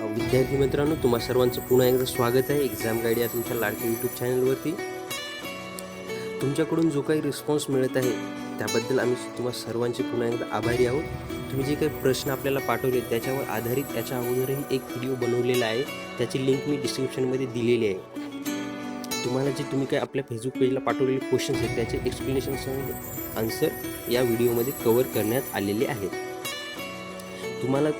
विद्यार्थी मित्रांनो तुम्हा सर्वांचं पुन्हा एकदा स्वागत आहे. एक्झाम गाईड या तुमच्या लाडक्या यूट्यूब चॅनलवरती तुमच्याकडून जो काही रिस्पॉन्स मिळत आहे त्याबद्दल आम्ही तुम्हा सर्वांचे पुन्हा एकदा आभारी आहोत. तुम्ही जे काही प्रश्न आपल्याला पाठवले त्याच्यावर आधारित याच्या अगोदरही एक व्हिडिओ बनवलेला आहे. त्याची लिंक मी डिस्क्रिप्शनमध्ये दिलेली आहे. तुम्हाला जे तुम्ही काही आपल्या फेसबुक पेजला पाठवलेले क्वेश्चन्स आहेत त्याचे एक्सप्लेनेशन आन्सर या व्हिडिओमध्ये कवर करण्यात आलेले आहेत. तुम्हाला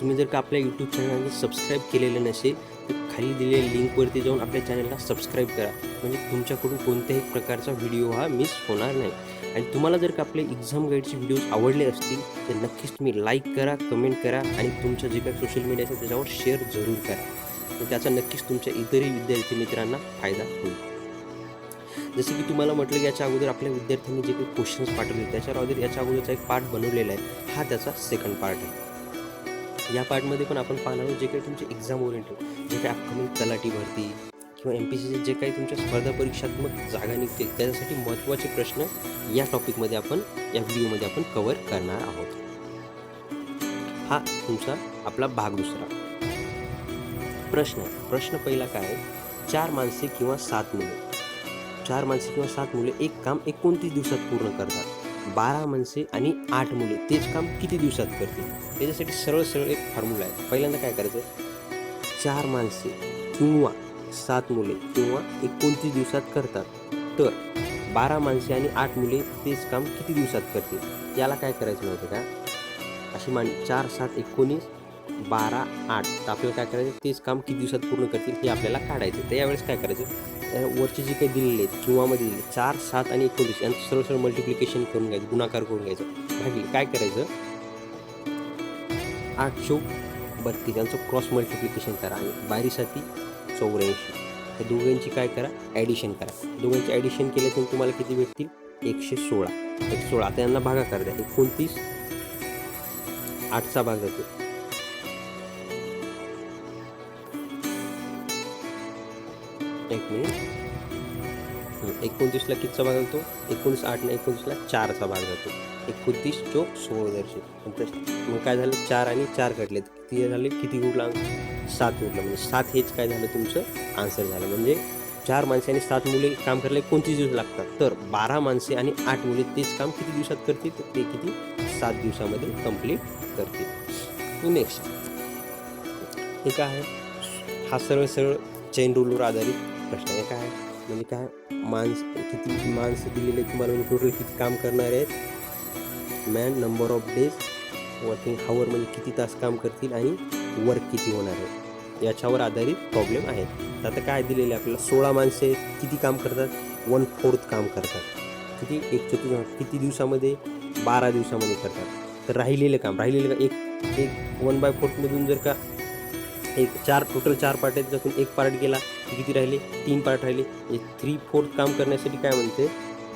तुम्ही जर का आपल्या यूट्यूब चॅनलला सबस्क्राईब केलेलं नसेल तर खाली दिलेल्या लिंकवरती जाऊन आपल्या चॅनलला सबस्क्राईब करा. म्हणजे तुमच्याकडून कोणत्याही प्रकारचा व्हिडिओ हा मिस होणार नाही. आणि तुम्हाला जर का आपले एक्झाम गाईडचे व्हिडिओज आवडले असतील तर नक्कीच तुम्ही लाईक करा कमेंट करा आणि तुमचं जे काही सोशल मीडिया असेल त्याच्यावर शेअर जरूर करा. तर त्याचा नक्कीच तुमच्या इतरही विद्यार्थी मित्रांना फायदा होईल. जसं की तुम्हाला म्हटलं की याच्या अगोदर आपल्या विद्यार्थ्यांनी जे काही क्वेश्चन्स पाठवले त्याच्यावर अगोदर याच्या अगोदरचा एक पार्ट बनवलेला आहे. हा त्याचा सेकंड पार्ट आहे. या पार्टमध्ये पण आपण पाहणार आहोत जे काही तुमचे एक्झाम ओरिएंटेड जे काही अपकमिंग तलाठी भरती किंवा एम पी सीचे जे काही तुमच्या स्पर्धा परीक्षात्मक जागा निघतील त्याच्यासाठी महत्त्वाचे प्रश्न या टॉपिकमध्ये आपण या व्हिडिओमध्ये आपण कवर करणार आहोत. हा तुमचा आपला भाग दुसरा. प्रश्न प्रश्न पहिला काय? चार माणसे किंवा सात मुले. चार माणसे किंवा सात मुले एक काम एकोणतीस दिवसात पूर्ण करतात. बारा माणसे आणि आठ मुले. तेच काम किती दिवसात करतील? त्याच्यासाठी सरळ सरळ एक फॉर्म्युला आहे. पहिल्यांदा काय करायचं? चार माणसे किंवा सात मुले किंवा एकोणतीस दिवसात करतात. तर बारा माणसे आणि आठ मुले तेच काम किती दिवसात करतील? याला काय करायचं माहिती का? अशी मान चार सात एकोणीस बारा आठ. तर आपल्याला काय करायचं? तेच काम किती दिवसात पूर्ण करतील हे आपल्याला काढायचं तर यावेळेस काय करायचं? वरचे जे काही दिलेले आहेत किंवामध्ये दिले चार सात आणि एकोणीस यांचं सरळ सरळ मल्टिप्लिकेशन करून घ्यायचं गुणाकार करून घ्यायचं. भागली काय करायचं? आठ चौक बत्तीस यांचं क्रॉस मल्टिप्लिकेशन करा आणि बारीसाठी चौऱ्याऐंशी. त्या दोघांची काय करा? ॲडिशन करा. दोघांची ॲडिशन केल्यातून तुम्हाला किती भेटतील? एकशे सोळा. एक सोळा. आता यांना भागाकार द्या. एकोणतीस आठचा भाग जातो. एक मिनिट एकोणतीसला कितीचा भाग जातो एकोणीस आठने एकोणतीसला चारचा भाग जातो एकोणतीस चोक सोळा दर्शे मग काय झालं? चार आणि चार कटले किती झाले? किती उरला सात उरलं म्हणजे सात हेच काय झालं? तुमचं आन्सर झालं. म्हणजे चार माणसे आणि सात मुले काम करायला एकोणतीस दिवस लागतात. तर बारा माणसे आणि आठ मुले तेच काम किती दिवसात करतील? तर ते किती? सात दिवसामध्ये कंप्लीट करतील. नेक्स्ट हे काय आहे? हा सरळ सरळ चैन रूलवर आधारित प्रश्न आहे काय? म्हणजे काय? माणस किती माणसं दिलेले तुम्हाला म्हणजे टोटल किती काम करणार आहेत? Man number of days working hour म्हणजे किती तास काम करतील आणि वर्क किती होणार आहे? याच्यावर आधारित प्रॉब्लेम आहेत. आता काय दिलेले आहे आपल्याला? सोळा माणसे किती काम करतात? वन फोर्थ काम करतात. किती? एक चतुर्थ किती दिवसामध्ये? बारा दिवसामध्ये करतात. तर राहिलेलं काम राहिलेलं काम एक एक वन बाय फोर्थमधून जर का एक चार टोटल चार पार्ट आहेत त्यातून एक पार्ट गेला किती राहिले? तीन पार्ट राहिले. म्हणजे थ्री फोर्थ काम करण्यासाठी काय म्हणते?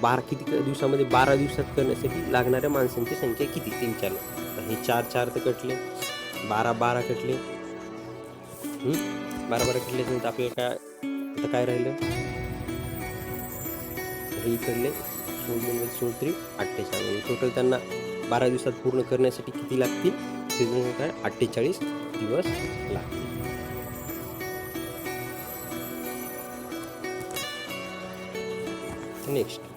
बारा किती दिवसामध्ये बारा दिवसात करण्यासाठी लागणाऱ्या माणसांची संख्या किती? तीन चार. तर हे चार चार तर कटले. बारा बारा कटले. बारा बारा कटले तर आपल्याला काय आता काय राहिलं? हे इकडले. सोळ दोन सोळ त्री अठ्ठेचाळीस टोटल त्यांना बारा दिवसात पूर्ण करण्यासाठी किती लागतील? ते काय अठ्ठेचाळीस दिवस लागतील. नेक्स्ट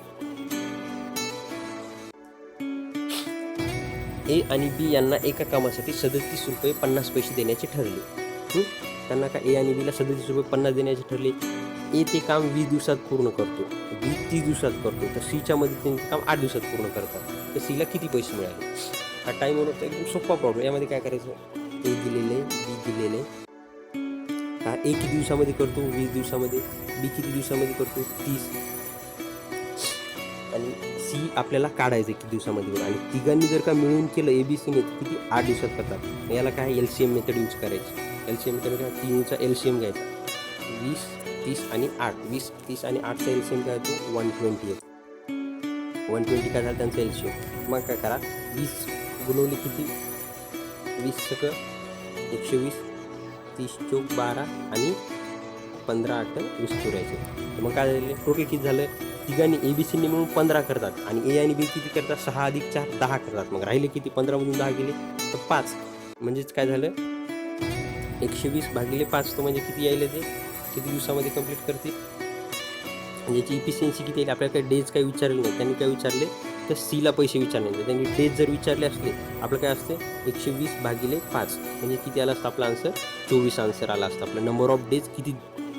ए आणि बी यांना एका कामासाठी सदतीस रुपये पन्नास पैसे देण्याचे ठरले. त्यांना का ए आणि बीला सदतीस रुपये पन्नास देण्याचे ठरले? ए ते काम वीस दिवसात पूर्ण करतो. बी तीस दिवसात करतो. तर सीच्या मध्ये त्यांचे काम आठ दिवसात पूर्ण करतात. तर सीला किती पैसे मिळाले? हा टाइम होता एकदम सोपा प्रॉब्लेम यामध्ये काय करायचं? ए दिलेले बी दिलेले हा ए किती दिवसामध्ये करतो? वीस दिवसामध्ये. बी किती दिवसामध्ये करतो? तीस. आणि सी आपल्याला काढायचं किती दिवसामध्ये आणि तिघांनी जर का मिळून केलं ए बी सीने किती? आठ दिवसात करतात. याला काय? L C M method use करायची. एल सी एम मेथड काय तीनचा एल सी एम घ्यायचा. वीस तीस आणि आठ. वीस तीस आणि आठचा एल सी एम काय होतो? वन ट्वेंटी आहे वन ट्वेंटी काय झालं? त्यांचा एल सी एम मग काय करा? वीस गुणवली किती? वीस सगळं. एकशे वीस तीस चौक बारा आणि पंधरा आठ वीस पुरायचे तर मग काय झाले टोटल किती झालं? तिघांनी ए बी सीने मिळून पंधरा करतात. आणि ए आणि बी किती करतात? सहा अधिक चार दहा करतात. मग राहिले किती? पंधरामधून दहा गेले तर पाच. म्हणजेच काय झालं? एकशे वीस भागिले पाच तो म्हणजे किती यायला ते? किती दिवसामध्ये कंप्लीट करतील आणि याची इफिशियन्सी किती येईल आपल्याला काही डेज काही विचारले नाही. त्यांनी काय विचारले? तर सीला पैसे विचारले नाही. त्यांनी डेज जर विचारले असले आपलं काय असते? एकशे वीस भागिले पाच. म्हणजे किती आला असतं आपला आन्सर चोवीस आन्सर आला असतं. आपलं नंबर ऑफ डेज किती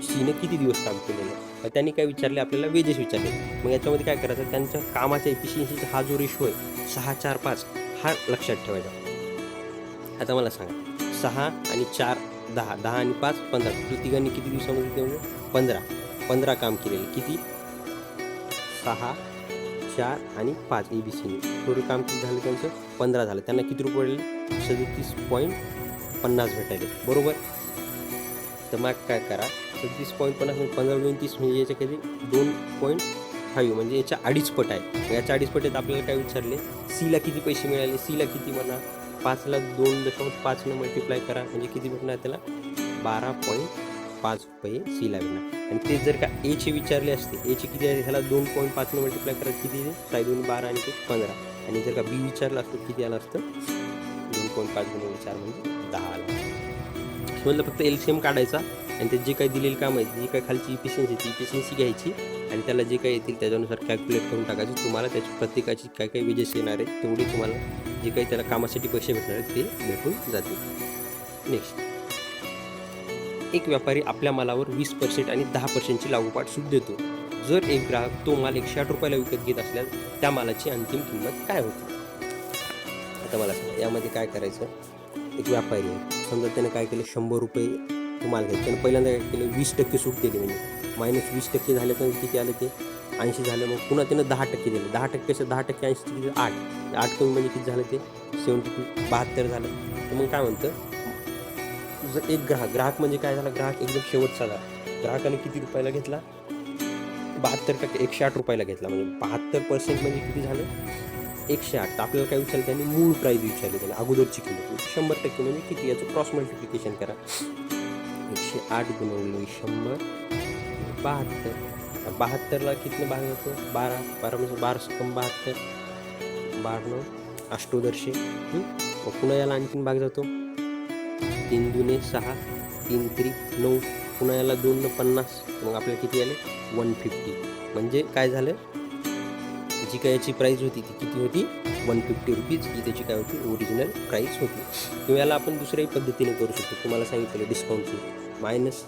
सीने किती दिवस काम केलेलं मग त्यांनी काय विचारले? आपल्याला वेजेस विचारले. मग याच्यामध्ये काय करायचं? त्यांच्या कामाच्या इफिशियन्सीचा हा जो रेशो आहे सहा चार पाच हा लक्षात ठेवायचा. आता मला सांगा. सहा आणि चार दहा. दहा आणि पाच पंधरा. टोटल तिघांनी किती दिवसामध्ये ते म्हणजे पंधरा. पंधरा काम केलेले. किती? सहा चार आणि पाच. ए बी सीने टोटल काम किती झालं त्यांचं? पंधरा झालं. त्यांना किती रुपये पडले? सदतीस पॉईंट पन्नास भेटायले. बरोबर? तर मग काय करा? सदतीस पॉईंट पन्नास म्हणजे पंधरा दोन तीस म्हणजे याच्या कधी दोन पॉईंट फाईव्ह म्हणजे याच्या अडीच पट आहे. याच्या अडीच पट आहेत आपल्याला काय विचारले? सीला किती पैसे मिळाले? सीला किती म्हणा? पाचला दोन दशांश पाचनं मल्टिप्लाय करा. म्हणजे किती भेटणार त्याला? बारा पॉईंट पाच रुपये सीला भेटणार. आणि ते जर का एचे विचारले असते एचे किती आहे? ह्याला दोन पॉईंट पाचनं मल्टिप्लाय करा. किती साई दोन बारा आणि ते पंधरा. आणि जर का बी विचारलं असतं किती आलं असतं? दोन पॉईंट पाच गुणिले चार म्हणजे दहा आला. म्हणलं फक्त एल सी एम काढायचा. आणि ते जे काही दिलेली काम आहे जी काही खालची इफिशियन्सी ती इफिशियन्सी घ्यायची आणि त्याला जे काही येतील त्याच्यानुसार कॅल्क्युलेट करून टाकायचं. तुम्हाला त्याची प्रत्येकाची काय काही वेजेस येणार आहेत तेवढी तुम्हाला जे काही त्याला कामासाठी पैसे भेटणार आहेत ते भेटून जातील. नेक्स्ट एक व्यापारी आपल्या मालावर वीस पर्सेंट आणि दहा पर्सेंटची लागोपाठ सूट देतो. जर एक ग्राहक तो माल एकशे आठ रुपयाला विकत घेत असल्यास त्या मालाची अंतिम किंमत काय होती? आता मला सांगा यामध्ये काय करायचं? एक व्यापारी आहे. समजा त्याने काय केलं शंभर रुपये तुम्हाला माल घ्यायचा पहिल्यांदा काय केलं वीस टक्के सूट दिली म्हणजे मायनस वीस टक्के झाले तर किती आलं ते? ऐंशी झालं. मग पुन्हा त्यानं दहा टक्के दिले. दहा टक्क्याचं दहा टक्के ऐंशी किती आठ. आठ कमी म्हणजे किती झालं ते? सेवन्टी टू बहात्तर झालं. तर मग काय म्हणतं? जर एक ग्राहक. ग्राहक म्हणजे काय झाला? ग्राहक एकदम शेवटचा झाला. ग्राहकाने किती रुपयाला घेतला? बहात्तर टक्के एकशे आठ रुपयाला घेतला. म्हणजे बहात्तर पर्सेंट म्हणजे किती झालं? एकशे आठ. तर आपल्याला काय विचारलं? त्यांनी मूळ प्राईज विचारली त्यांनी अगोदरची किंमत. शंभर टक्के म्हणजे किती? याचं क्रॉस मल्टिप्लिकेशन करा. एकशे आठ गुणवले शंभर बहात्तर. बहात्तरला कितनं भाग जातो बारा. बारा म्हणजे बारा कम बहात्तर. बारा नऊ. अष्टोदर्शे. मग पुन्हा याला आणखीन भाग जातो. तीन दुने सहा. तीन त्री नऊ. पुन्हा याला दोन पन्नास. मग आपल्याला किती आले? One fifty. म्हणजे काय झालं? जी काय याची प्राईस होती ती किती होती? वन फिफ्टी रुपीज ही त्याची काय होती? ओरिजिनल प्राईस होती. किंवा याला आपण दुसऱ्याही पद्धतीने करू शकतो. तुम्हाला सांगितलेलं डिस्काउंटची minus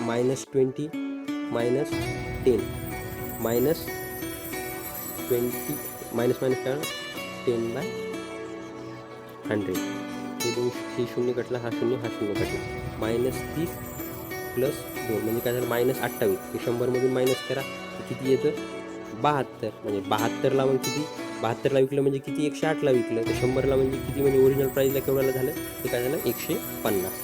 minus twenty minus ten minus twenty minus minus काय? टेन बाय हंड्रेड हे दोन हे शून्य कटला हा शून्य हा शून्य कटला मायनस तीस प्लस दोन. म्हणजे काय झालं? मायनस अठ्ठावीस. हे शंभरमधून मायनस करा. किती येतं? बहात्तर म्हणजे बहात्तरला मग किती? बहात्तरला विकलं म्हणजे किती? एकशे आठला विकलं. तर शंभरला म्हणजे किती? म्हणजे ओरिजिनल प्राईजला केवढ्याला झालं? ते काय झालं? एकशे पन्नास.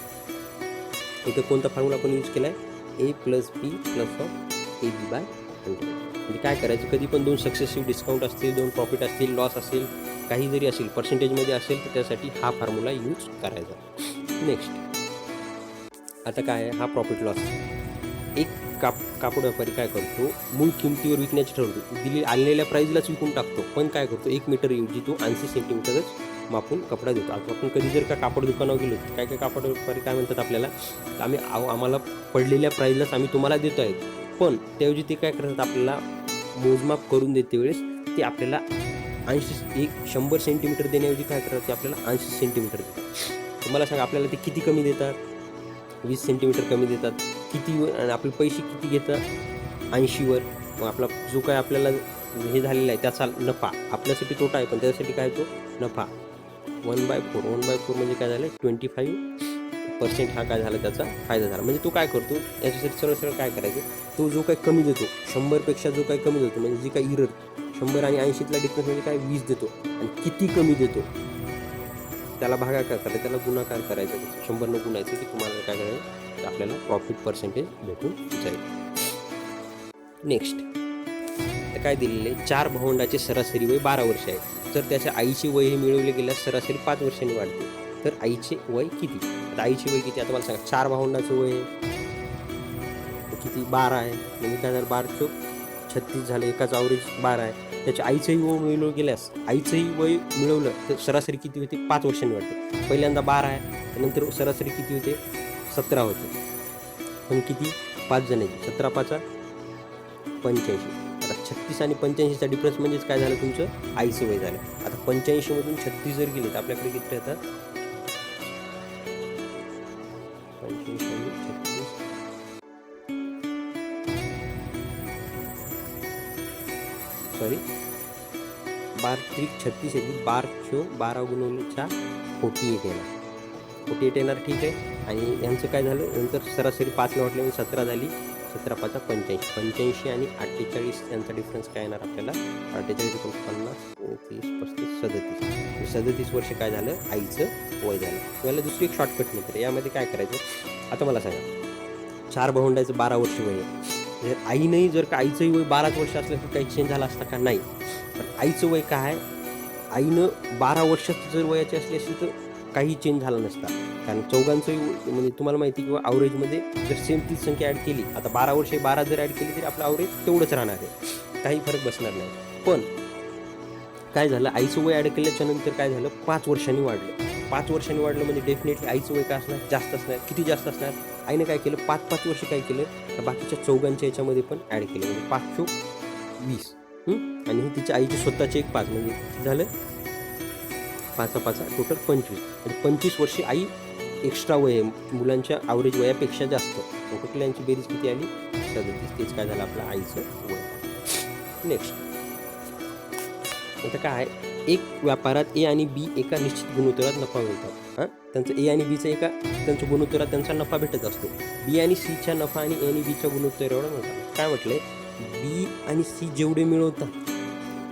इथं कोणता फॉर्म्युला आपण यूज केला आहे A plus B plus of A B by hundred म्हणजे काय करायचं? कधी पण दोन सक्सेसिव्ह डिस्काउंट असतील दोन प्रॉफिट असतील लॉस असेल काही जरी असेल पर्सेंटेजमध्ये असेल तर त्यासाठी हा फॉर्म्युला यूज करायचा. नेक्स्ट आता काय आहे? हा प्रॉफिट लॉस एक काप कापड व्यापारी काय करतो? मूळ किमतीवर विकण्याची ठरवतो. दिली आणलेल्या प्राईजलाच विकून टाकतो. पण काय करतो? एक मीटर ऐवजी तो ऐंशी सेंटीमीटरच मापून कपडा देतो. आता आपण कधी जर का कापड दुकानावर गेलो तर काय काय कापड व्यापारी काय म्हणतात आपल्याला? आम्ही आम्हाला पडलेल्या प्राईजलाच आम्ही तुम्हाला देतो आहे पण त्याऐवजी ते काय करतात? आपल्याला मोजमाप करून देते वेळेस ते आपल्याला ऐंशी एक शंभर सेंटीमीटर देण्याऐवजी काय करतात? ते आपल्याला ऐंशी सेंटीमीटर देतात. तुम्हाला सांगा आपल्याला ते किती कमी देतात? वीस सेंटीमीटर कमी देतात. किती आणि आपले पैसे किती घेतात ऐंशीवर. मग आपला जो काय आपल्याला हे झालेला आहे त्याचा नफा. आपल्यासाठी तोटा आहे पण त्यासाठी काय तो? नफा. One by four one by four म्हणजे काय झालं ट्वेंटी फाईव्ह पर्सेंट हा काय झाला? त्याचा फायदा झाला. म्हणजे तो काय करतो? याच्यासाठी सरळ सरळ काय करायचं? तो जो काय कमी देतो शंभरपेक्षा जो काय कमी देतो म्हणजे जी काय इरर शंभर आणि ऐंशीतला डिफरन्स म्हणजे काय? वीस देतो. आणि किती कमी देतो? त्याला भागाकार करायचा त्याला गुणाकार करायचा त्याचं शंभरनं गुणायचं की तुम्हाला काय करायचं आपल्याला प्रॉफिट पर्सेंटेज भेटून जाईल. नेक्स्ट तर काय दिलेलं आहे? चार भावंडाचे सरासरी वय बारा वर्ष आहे. जर त्याच्या आईचे वय हे मिळवले गेल्यास सरासरी पाच वर्षांनी वाढते. तर आईचे वय किती? आता आईचे वय किती? आता मला सांगा चार भावंडाचं वय किती? बारा आहे. म्हणजे काय झालं बारा चोक छत्तीस झालं एकाच अवरेज बारा आहे. त्याच्या आईचंही वय मिळवलं गेल्यास आईचंही वय मिळवलं तर सरासरी किती होते? पाच वर्षांनी वाढते. पहिल्यांदा बारा आहे त्यानंतर सरासरी किती होते? सतरा होते. पण किती? पाच जणांची. सतरा पाचा पंच्याऐंशी. आता छत्तीस आणि पंच्याऐंशीचा डिफरन्स म्हणजेच काय झालं तुमचं? आईचं वय झालं. आता पंच्याऐंशीमधून छत्तीस जर गेले तर आपल्याकडे किती राहतात? त्रिक छत्तीस येतील बार शो बारा गुणच्या फोर्टी एट येणार. फोर्टी एट येणार ठीक आहे. आणि यांचं काय झालं? नंतर सरासरी पाच वाटले म्हणजे सतरा झाली. सतरा पाचा पंच्याऐंशी. पंच्याऐंशी आणि अठ्ठेचाळीस यांचा डिफरन्स काय येणार आपल्याला? अठ्ठेचाळीस एकूण पन्नास तीस पस्तीस सदतीस. म्हणजे सदतीस वर्ष काय झालं? आईचं वय झालं. तुम्हाला दुसरी एक शॉर्टकट मित्र. यामध्ये काय करायचं? आता मला सांगा. चार भावंडाचं बारा वर्ष वय आहे. आईनंही जर का आईचंही वय बाराच वर्ष असलं तर काही चेंज झाला असता का? नाही. पण आईचं वय काय? आहे आईनं बारा वर्षात जर वयाची असली असेल तर काही चेंज झाला नसता. कारण चौघांचंही म्हणजे तुम्हाला माहिती किंवा ॲव्हरेजमध्ये जर सेम तीच संख्या ॲड केली आता बारा वर्षे बारा जर ॲड केली तरी आपलं ॲव्हरेज तेवढंच राहणार आहे. काही फरक बसणार नाही. पण काय झालं? आईचं वय ॲड केल्याच्यानंतर काय झालं? पाच वर्षांनी वाढलं. पाच वर्षांनी वाढलं म्हणजे डेफिनेटली आईचं वय काय असणार? जास्त असणार. किती जास्त असणार? आईने काय केलं? पाच पाच वर्ष काय केलं? तर बाकीच्या चौघांच्या याच्यामध्ये पण ॲड केलं. म्हणजे पाच वीस. आणि हे तिच्या आईचे स्वतःचे एक पाच. म्हणजे किती झालं? पाचा पाचा. टोटल पंचवीस. म्हणजे पंचवीस वर्षे आई एक्स्ट्रा वय आहे. मुलांच्या आवरेज वयापेक्षा जास्त. टोटल यांची बेरीज किती आली? सदतीस. तेच काय झालं आपलं आईचं वय. नेक्स्ट आता काय आहे? एक व्यापारात ए आणि बी एका निश्चित गुणोत्तरात नफा मिळतात हां? त्यांचं ए आणि बीचं एका त्यांच्या गुणोत्तरात त्यांचा नफा भेटत असतो. बी आणि सीच्या नफा आणि ए आणि बीच्या गुणोत्तरावर मिळतात काय म्हटलंय बी आणि सी जेवढे मिळवतात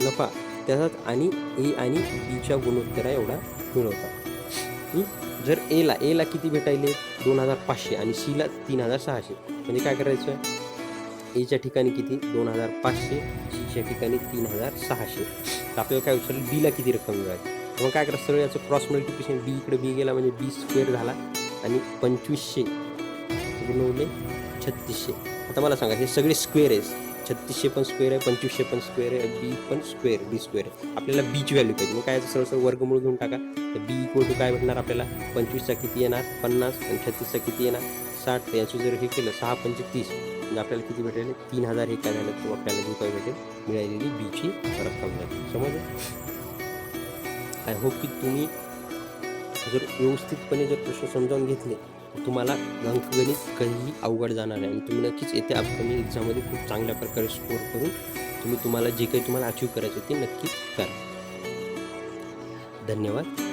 नफा त्याचाच आणि ए आणि बीच्या गुणोत्तरा एवढा मिळवतात. जर एला एला किती भेटायले? दोन हजार पाचशे आणि सीला तीन हजार सहाशे. म्हणजे काय करायचं? एच्या ठिकाणी किती? दोन हजार पाचशे सीच्या ठिकाणी तीन हजार सहाशे. तर आपल्याला काय विचारलं बीला किती रक्कम मिळाली? मग काय करा सरळ याचं क्रॉस मल्टिप्लिकेशन बी इकडे बी गेला म्हणजे बी स्क्वेअर झाला. आणि पंचवीसशे गुणवले छत्तीसशे. आता मला सांगा हे सगळे स्क्वेअर आहे छत्तीसशे पण स्क्वेअर आहे पंचवीसशे पण स्क्वेअर आहे बी पण स्क्वेअर बी स्क्वेअर आहे. आपल्याला बीची व्हॅल्यू पाहिजे. मग काय सरळ सरळ वर्गमूळ घेऊन टाका. तर बी इक्वल टू काय भेटणार आपल्याला? पंचवीसचा किती येणार? पन्नास. आणि छत्तीसचा किती येणार? साठ. तर याचं जर हे केलं सहा पंचे तीस. म्हणजे आपल्याला किती भेटेल? तीन हजार हे काय झालं तर आपल्याला जो काय भेटेल मिळालेली बीची रक्कम झाली समजलं? आय होप की तुम्ही जर व्यवस्थितपणे जर प्रश्न समजावून घेतले तर तुम्हाला अंकगणित काहीही अवघड जाणार नाही. आणि तुम्ही नक्कीच येत्या अपकमिंग एक्झाममध्ये खूप चांगल्या प्रकारे स्कोर करून तुम्ही तुम्हाला जे काही तुम्हाला अचीव करायचं ते नक्कीच करा. धन्यवाद.